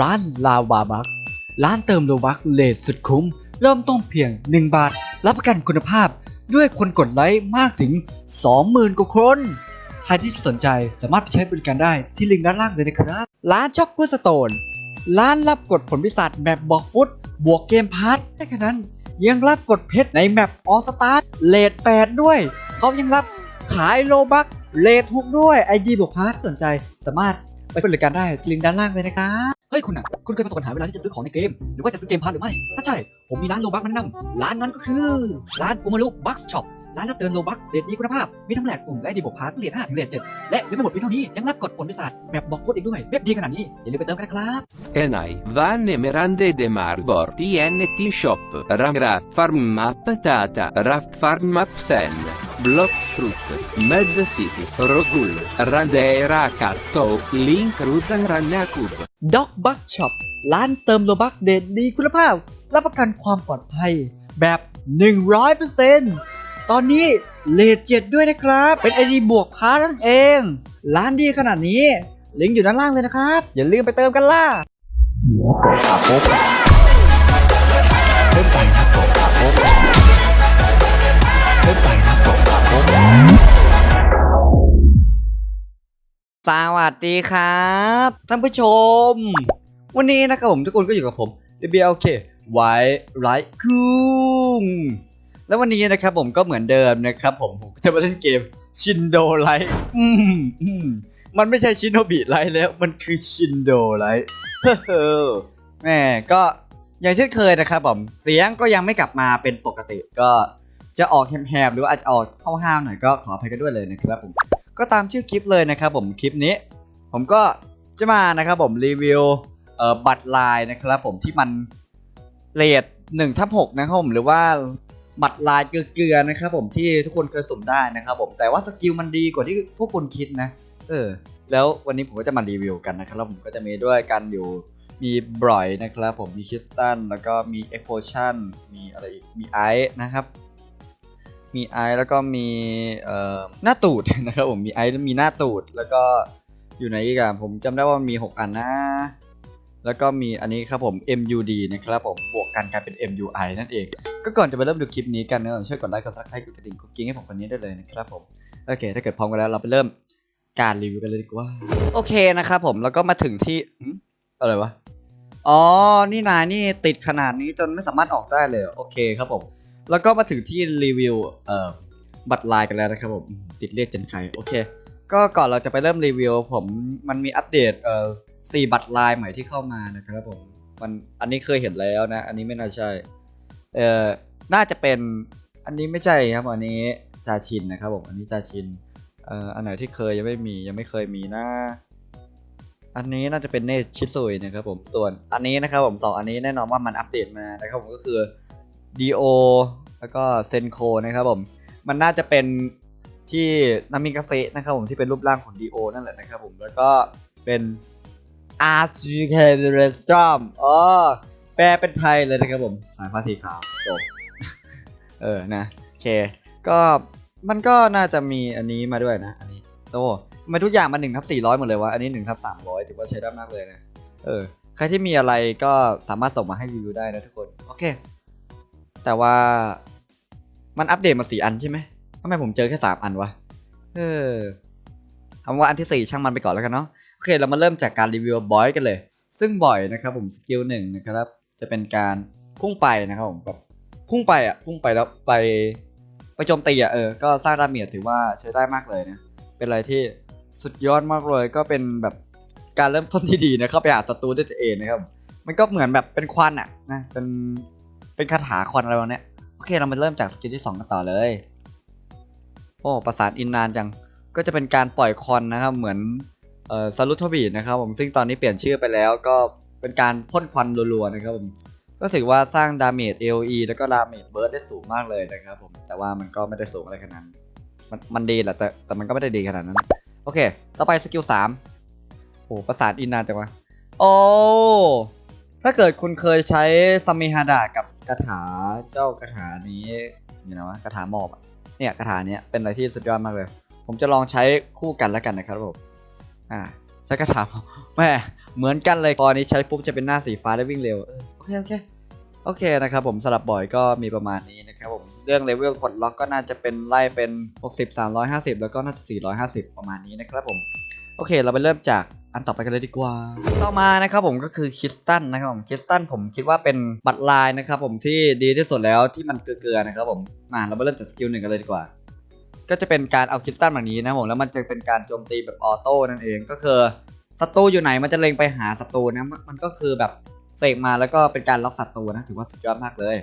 ร้านลาวาบัคร้านเติมโลบักเลทสุดคุ้ม เริ่มต้นเพียง 1 บาท รับประกันคุณภาพด้วยคนกดไลค์มากถึง 20,000 กว่าคน ใครที่สนใจสามารถไปใช้บริการได้ที่ลิงก์ด้านล่างเลยนะครับ ร้านช็อกโกสโตน ร้านรับกดผลพิศาจแมปบอกฟุต บวกเกมพาร์ทแค่นั้น ยังรับกดเพชรในแมปออสตาร์เลท8ด้วย เขายังรับขายโลบักเลท6ด้วยไอดีบวกพาร์ทสนใจสามารถไปบริการได้ที่ลิงก์ด้านล่างเลยนะครับ เฮ้ยคุณอะ คุณเคยประสบปัญหาเวลาที่จะซื้อของในเกม หรือว่าจะซื้อเกมพาร์หรือไม่ ถ้าใช่ ผมมีร้านโลบักมาแนะนำร้านนั้นก็คือ ร้านอุมารุบัคช็อป ร้านรับเติมโลบักเรทดีคุณภาพ มีทั้งแหลกกลุ่มและดีบวกพาร์ทเรท5ถึงเรท7และยังไม่หมดเพียงเท่านี้ ยังรับกดผลพิศาจแบบบอกฟุตอีกด้วย เว็บดีขนาดนี้ อย่าลืมไปเติมกันนะครับ Enai, Vanne Merande de Marbor, TNT Shop, Ramrat Farm Map Tata, Raft Farm Map Sen, Blocks Fruit, Med City, Rogul, Randeira Carto, Link Rudan Ranakub. ด็อกบัคช็อปร้านเติมโลบักเดทดีคุณภาพ รับประกันความปลอดภัยแบบ 100%ตอนนี้เลทเจ็ดด้วยนะครับ เป็นไอดีบวกพาร์ทนั่นเอง ร้านดีขนาดนี้ ลิงก์อยู่ด้านล่างเลยนะครับ อย่าลืมไปเติมกันล่ะ สวัสดีครับท่านผู้ชม วันนี้นะครับผมทุกคนก็อยู่กับผม DBLK ไว้ไรคุ้งแล้ววันนี้นะครับผมก็เหมือนเดิมนะครับผมผมจะมาเล่นเกมชินโดไลท์อืมอืมมันไม่ใช่ชินโนบิไลท์แล้วมันคือชินโดไลท์เฮ้อแม่ก็อย่างเช่นเคยนะครับผมเสียงก็ยังไม่กลับมาเป็นปกติก็จะออกแหบๆหรืออาจจะออกห้าวๆหน่อยก็ขออภัยกันด้วยเลยนะครับผม ก็ตามชื่อคลิปเลยนะครับผมคลิปนี้ ผมก็จะมานะครับผมรีวิวบัตรลายนะครับผมที่มันเลทหนึ่งทับหกนะครับผมหรือว่าบัตรลายเกลือๆนะครับผมที่ทุกคนเคยสุ่มได้นะครับผมแต่ว่าสกิลมันดีกว่าที่พวกคุณคิดนะ เออ แล้ววันนี้ผมก็จะมารีวิวกันนะครับแล้วผมก็จะมีด้วยกันอยู่มีบรอยนะครับผมมีคริสตันแล้วก็มีเอ็กโพชั่นมีอะไรอีกมีไอซ์นะครับ มีไอแล้วก็มีหน้าตูดนะครับผมมีไอแล้วมีหน้าตูด แล้วก็อยู่ไหนอีกอะผมจำได้ว่ามันมี 6 อันนะ แล้วก็มีอันนี้ครับผม MUD นะครับผมบวกกันกลายเป็น MUI นั่นเอง ก็ก่อนจะไปเริ่มดูคลิปนี้กันนะช่วยกดไลค์กดซับสไครต์กดกระดิ่งกดกิ้งให้ผมคนนี้ได้เลยนะครับผมโอเค ถ้าเกิดพร้อมกันแล้วเราไปเริ่มการรีวิวกันเลยดีกว่าโอเคนะครับผมแล้วก็มาถึงที่อะไรวะอ๋อนี่นายนี่ติดขนาดนี้จนไม่สามารถออกได้เลยโอเคครับผม แล้วก็มาถึงที่รีวิวเอ่อบัตรลายกันแล้วนะครับผมติดเรียกเจนไคโอเค ก็ก่อนเราจะไปเริ่มรีวิวผมมันมีอัปเดตเอ่อสี่บัตรลายใหม่ที่เข้ามานะครับผมมันอันนี้เคยเห็นแล้วนะ อันนี้ไม่น่าใช่เอ่อน่าจะเป็นอันนี้ไม่ใช่ครับอันนี้จาชินนะครับผมอันนี้จาชินเอ่ออันไหนที่เคยยังไม่มียังไม่เคยมีนะอันนี้น่าจะเป็นเนชิซุยนะครับผมส่วนอันนี้นะครับผมสองอันนี้แน่นอนว่ามันอัปเดตมานะครับผมก็คือ DO แล้วก็เซนโคนะครับผม มันน่าจะเป็นที่นามิกาเซะนะครับผมที่เป็นรูปร่างของ DO นั่นแหละนะครับผม แล้วก็เป็น RGK r e s t r o m อ๋อแปลเป็นไทยเลยนะครับผม สายฟ้าสีขาวจบเออนะโอเค ก็มันก็น่าจะมีอันนี้มาด้วยนะอันนี้โอ้ทำไมทุกอย่างมันหนึ่งทับสี่ร้อยหมดเลยวะ อันนี้หนึ่งทับสามร้อยถือว่าใช้ได้มากเลยนะ เออ ใครที่มีอะไรก็สามารถส่งมาให้รีวิวได้นะทุกคน โอเค แต่ว่ามันอัปเดตมาสี่อันใช่ไหมทำไมผมเจอแค่สามอันวะ เออเอาว่าอันที่สี่ช่างมันไปก่อนแล้วกันเนาะ โอเค เรามาเริ่มจากการรีวิวบอยกันเลย ซึ่งบ่อยนะครับผมสกิลหนึ่งนะครับ จะเป็นการพุ่งไปนะครับผมแบบพุ่งไปอะ พุ่งไปแล้วไปไปโจมตีอะเออ ก็สร้างดาเมจถือว่าใช้ได้มากเลยนะ เป็นอะไรที่สุดยอดมากเลย ก็เป็นแบบการเริ่มต้นที่ดีนะเข้าไปหาศัตรูด้วยตัวเองนะครับ มันก็เหมือนแบบเป็นควันอะนะ เป็น เป็นคาถาควันอะไรวะเนี้ยโอเคเรามาเริ่มจากสกิลที่2กันต่อเลย โอ้ประสานอินนานจังก็จะเป็นการปล่อยควันนะครับ เหมือนเอ่อซารุทบีนะครับผมซึ่งตอนนี้เปลี่ยนชื่อไปแล้วก็เป็นการพ่นควันรัวๆนะครับผมก็ถือว่าสร้างดาเมจ AOE แล้วก็ดาเมจเบิร์ดได้สูงมากเลยนะครับผมแต่ว่ามันก็ไม่ได้สูงอะไรขนาดนั้นมันมันดีแหละแต่แต่มันก็ไม่ได้ดีขนาดนั้น โอเค ต่อไปสกิลสามโอ้ประสานอินนานจังวะโอ้ถ้าเกิดคุณเคยใช้ซัมมิฮาดะกับ คาถาเจ้าคาถานี้อยู่นะวะคาถาหมอบเนี่ยคาถาเนี้ยเป็นอะไรที่สุดยอดมากเลย ผมจะลองใช้คู่กันแล้วกันนะครับผมอ่าใช้คาถาแม่เหมือนกันเลยพอนนี้ใช้ปุ๊บจะเป็นหน้าสีฟ้าได้วิ่งเร็วโอเคโอเคโอเคนะครับผมสลับบ่อยก็มีประมาณนี้นะครับผมเรื่องเลเวลกดล็อกก็น่าจะเป็นไล่เป็น 60 350 แล้วก็น่าจะ450 ประมาณนี้นะครับผม โอเค เราไปเริ่มจาก อันต่อไปกันเลยดีกว่า ต่อมานะครับผมก็คือคิสตันนะครับผมคิสตันผมคิดว่าเป็นบัตรลายนะครับผมที่ดีที่สุดแล้วที่มันเกลือๆนะครับผมมาเราไปเริ่มจากสกิลหนึ่งกันเลยดีกว่า ก็จะเป็นการเอาคิสตันแบบนี้นะครับผมแล้วมันจะเป็นการโจมตีแบบออโต้นั่นเองก็คือศัตรูอยู่ไหนมันจะเล็งไปหาศัตรูนะมันมันก็คือแบบเสกมาแล้วก็เป็นการล็อกศัตรูนะถือว่าสุดยอดมากเลย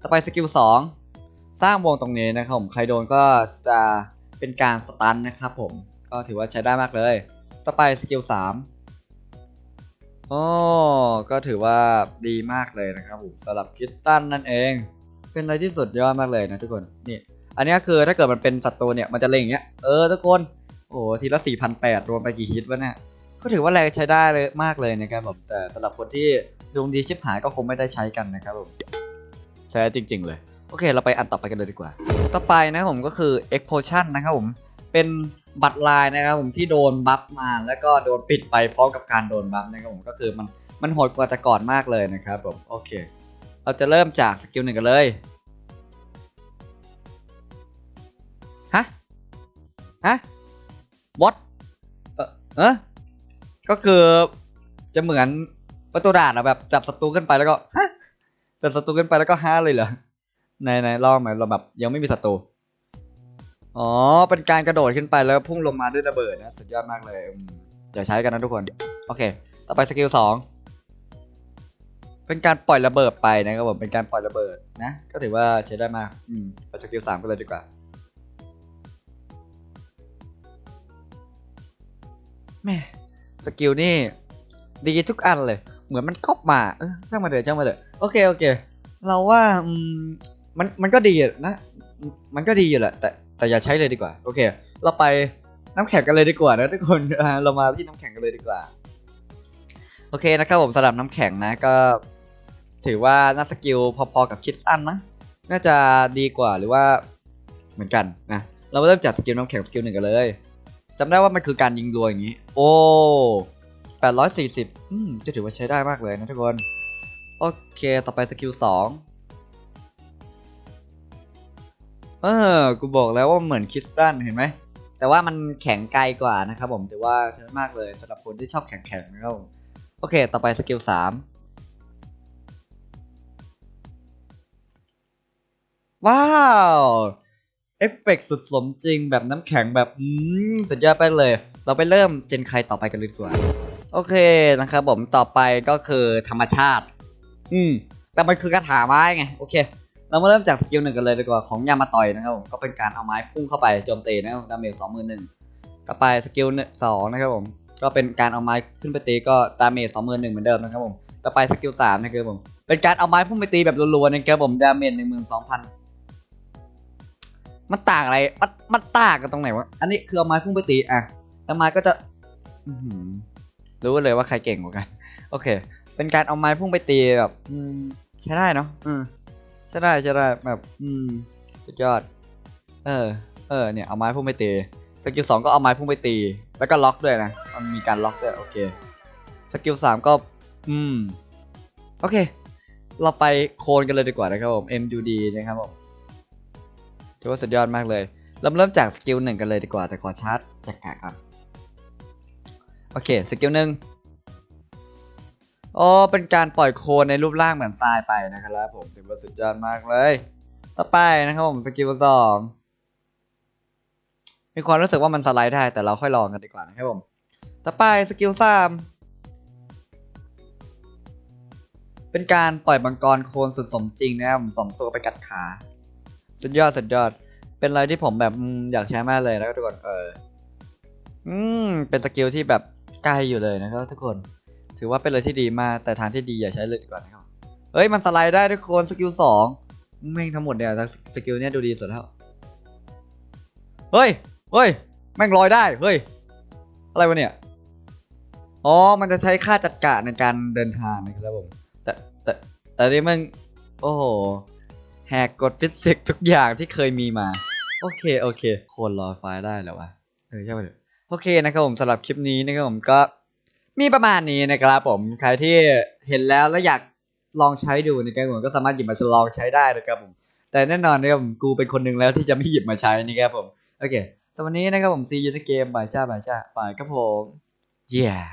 ต่อไปสกิลสองสร้างวงตรงนี้นะครับผมใครโดนก็จะเป็นการสตันนะครับผมก็ถือว่าใช้ได้มากเลย ต่อไปสกิลสามโอ้ก็ถือว่าดีมากเลยนะครับผมสำหรับคริสตันนั่นเอง เป็นอะไรที่สุดยอดมากเลยนะทุกคนนี่อันนี้คือถ้าเกิดมันเป็นศัตรูเนี่ยมันจะเล็งอย่างเงี้ยเออทุกคนโอ้โหทีละ4,800รวมไปกี่ฮิตวะเนี่ยก็ถือว่าแรงใช้ได้เลยมากเลยนะครับผมแต่สำหรับคนที่ดวงดีชิบหายก็คงไม่ได้ใช้กันนะครับผมแซ่จริง ๆ เลย โอเค เราไปอันต่อไปกันเลยดีกว่า ต่อไปนะผมก็คือ e x p o t i o n นะครับผมเป็น บัตรลายนะครับผมที่โดนบัฟมาแล้วก็โดนปิดไปพร้อมกับการโดนบัฟนะครับผมก็คือมันมันโหดกว่าแต่ก่อนมากเลยนะครับผมโอเค เราจะเริ่มจากสกิลหนึ่งกันเลยฮะฮะ what เออเออก็คือจะเหมือนประตูด่านอะแบบจับศัตรูขึ้นไปแล้วก็ฮะจับศัตรูขึ้นไปแล้วก็ฮะเลยเหรอไหนไหนลองไหมเราแบบยังไม่มีศัตรู อ๋อ เป็นการกระโดดขึ้นไปแล้วพุ่งลงมาด้วยระเบิดนะสุดยอดมากเลยอย่าใช้กันนะทุกคน โอเค ต่อไปสกิลสองเป็นการปล่อยระเบิดไปนะครับผม เป็นการปล่อยระเบิดนะ ก็ถือว่าใช้ได้มาก อืมไปสกิลสามกันเลยดีกว่า แม่สกิลนี่ดีทุกอันเลย เหมือนมันก๊อปมาเออช่างมาเถอะช่างมาเถอะโอเคโอเค เราว่าอืมมันมันก็ดีนะ มันก็ดีอยู่แหละ แต่ แต่อย่าใช้เลยดีกว่า โอเค เราไปน้ำแข็งกันเลยดีกว่านะทุกคนเรามาที่น้ำแข็งกันเลยดีกว่า โอเคนะครับผมสำหรับน้ำแข็งนะก็ ถือว่าน่าสกิลพอๆกับคิดอันนะน่าจะดีกว่าหรือว่าเหมือนกันนะเรามาเริ่มจากสกิลน้ำแข็งสกิลหนึ่งกันเลยจำได้ว่ามันคือการยิงรัวอย่างนี้ โอ้840อืมจะถือว่าใช้ได้มากเลยนะทุกคน โอเค ต่อไปสกิลสอง เออ กูบอกแล้วว่าเหมือนคริสตันเห็นไหม แต่ว่ามันแข็งไกลกว่านะครับผมถือว่าใช้มากเลยสำหรับคนที่ชอบแข็งๆนะครับโอเค ต่อไปสกิลสามว้าวเอฟเฟกต์สุดสมจริงแบบน้ำแข็งแบบอืมสุดยอดไปเลย เราไปเริ่มเจนใครต่อไปกันเลยดีกว่า โอเคนะครับผมต่อไปก็คือธรรมชาติ อืม แต่มันคือกระถาไม้ไง โอเค เรามาเริ่มจากสกิลหนึ่งกันเลยดีกว่าของยามาต่อยนะครับผมก็เป็นการเอาไม้พุ่งเข้าไปโจมตีนะครับดาเมจสองหมื่นหนึ่งต่อไปสกิลสองนะครับผมก็เป็นการเอาไม้ขึ้นไปตีก็ดาเมจสองหมื่นหนึ่งเหมือนเดิมนะครับผมต่อไปสกิลสามนะครับผมเป็นการเอาไม้พุ่งไปตีแบบรัวๆนะครับผมดาเมจหนึ่งหมื่นสองพันมันต่างอะไรมันมันต่างกันตรงไหนวะอันนี้คือเอาไม้พุ่งไปตีอะแล้วไม้ก็จะอรู้เลยว่าใครเก่งกว่ากัน โอเค เป็นการเอาไม้พุ่งไปตีแบบอืมใช้ได้เนาะอืม ใช่ได้ใช่ได้แบบอืมสุดยอด เออ เออเนี่ยเอาไม้พุ่งไปตีสกิลสองก็เอาไม้พุ่งไปตี แล้วก็ล็อกด้วยนะมันมีการล็อกด้วยโอเคสกิลสามก็ อืม โอเค เราไปโคนกันเลยดีกว่านะครับผม MUD นะครับผมถือว่าสุดยอดมากเลยเริ่มเริ่มจากสกิลหนึ่งกันเลยดีกว่าแต่ขอชาร์จจักรก่อนโอเคสกิลหนึ่ง โอ้เป็นการปล่อยโคลนในรูปร่างเหมือนทรายไปนะครับผมถือว่าสุดยอดมากเลย ต่อไปนะครับผมสกิลสองมีความรู้สึกว่ามันสไลด์ได้แต่เราค่อยลองกันดีกว่านะครับผม ต่อไปสกิลสามเป็นการปล่อยมังกรโคลนสุดสมจริงนะครับผมสองตัวไปกัดขา สุดยอดสุดยอด เป็นอะไรที่ผมแบบอยากใช้มากเลยนะครับทุกคนเออ อืม เป็นสกิลที่แบบไกล้อยู่เลยนะครับทุกคน ถือว่าเป็นอะไรที่ดีมาก แต่ทางที่ดีอย่าใช้เลยดีกว่านะครับ เฮ้ย มันสไลด์ได้ทุกคนสกิลสองแม่งทั้งหมดเนี่ยสกิลเนี่ยดูดีสุดแล้ว เฮ้ย เฮ้ย แม่งลอยได้ เฮ้ย อะไรวะเนี่ย อ๋อ มันจะใช้ค่าจัดกะในการเดินทางนะครับผม แต่แต่แต่นี่มัน โอ้โห แหกกฎฟิสิกส์ทุกอย่างที่เคยมีมา โอเค โอเค คนลอยไฟล์ได้แล้ววะ เออใช่ไหมเถอะโอเคนะครับผมสำหรับคลิปนี้นะครับผมก็ มีประมาณนี้นะครับผมใครที่เห็นแล้วแล้วอยากลองใช้ดูนะครับผมก็สามารถหยิบมาลองใช้ได้นะครับผมแต่แน่นอนนะครับผมกูเป็นคนหนึ่งแล้วที่จะไม่หยิบมาใช้นี่ครับผมโอเคสำหรับวันนี้นะครับผมซียูในเกมบายชาบายชาบายครับผม yeah